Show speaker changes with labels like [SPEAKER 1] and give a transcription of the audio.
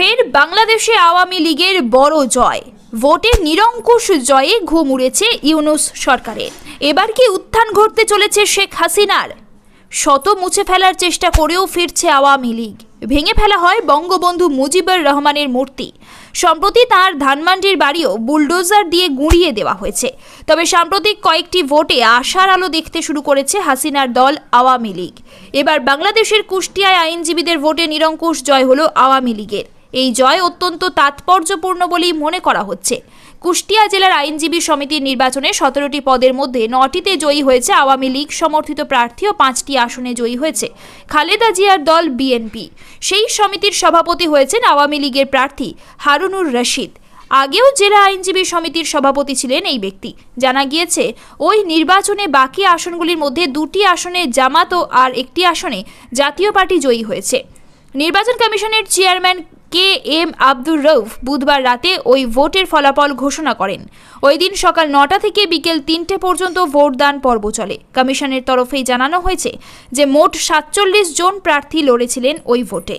[SPEAKER 1] ফের বাংলাদেশে আওয়ামী লীগের বড় জয়। ভোটে নিরঙ্কুশ জয়ে ঘুম উড়েছে ইউনুস সরকারের। এবার কি উত্থান ঘটতে চলেছে শেখ হাসিনার? শত মুছে ফেলার চেষ্টা করেও ফিরছে আওয়ামী লীগ। ভেঙে ফেলা হয় বঙ্গবন্ধু মুজিবুর রহমানের মূর্তি। সম্প্রতি তার ধানমান্ডির বাড়িও বুলডোজার দিয়ে গুঁড়িয়ে দেওয়া হয়েছে। তবে সাম্প্রতিক কয়েকটি ভোটে আশার আলো দেখতে শুরু করেছে হাসিনার দল আওয়ামী লীগ। এবার বাংলাদেশের কুষ্টিয়ায় আইনজীবীদের ভোটে নিরঙ্কুশ জয় হলো আওয়ামী লীগের। এই জয় অত্যন্ত তাৎপর্যপূর্ণ বলেই মনে করা হচ্ছে। কুষ্টিয়া জেলার আইনজীবী সমিতির নির্বাচনে সতেরোটি পদের মধ্যে নটিতে জয়ী হয়েছে আওয়ামী লীগ সমর্থিত প্রার্থী ও পাঁচটি আসনে জয়ী হয়েছে খালেদা জিয়ার দল বিএনপি। সেই সমিতির সভাপতি হয়েছেন আওয়ামী লীগের প্রার্থী হারুনুর রশিদ। আগেও জেলা আইনজীবী সমিতির সভাপতি ছিলেন এই ব্যক্তি। জানা গিয়েছে, ওই নির্বাচনে বাকি আসনগুলির মধ্যে দুটি আসনে জামাত ও আর একটি আসনে জাতীয় পার্টি জয়ী হয়েছে। নির্বাচন কমিশনের chairman K M Abdur Rouf বুধবার রাতে ওই ভোটের ফলাফল ঘোষণা করেন। ওই দিন সকাল নটা থেকে বিকেল তিনটে পর্যন্ত ভোটদান পর্ব চলে। কমিশনের তরফেই জানানো হয়েছে যে মোট সাতচল্লিশ জন প্রার্থী লড়েছিলেন ওই ভোটে।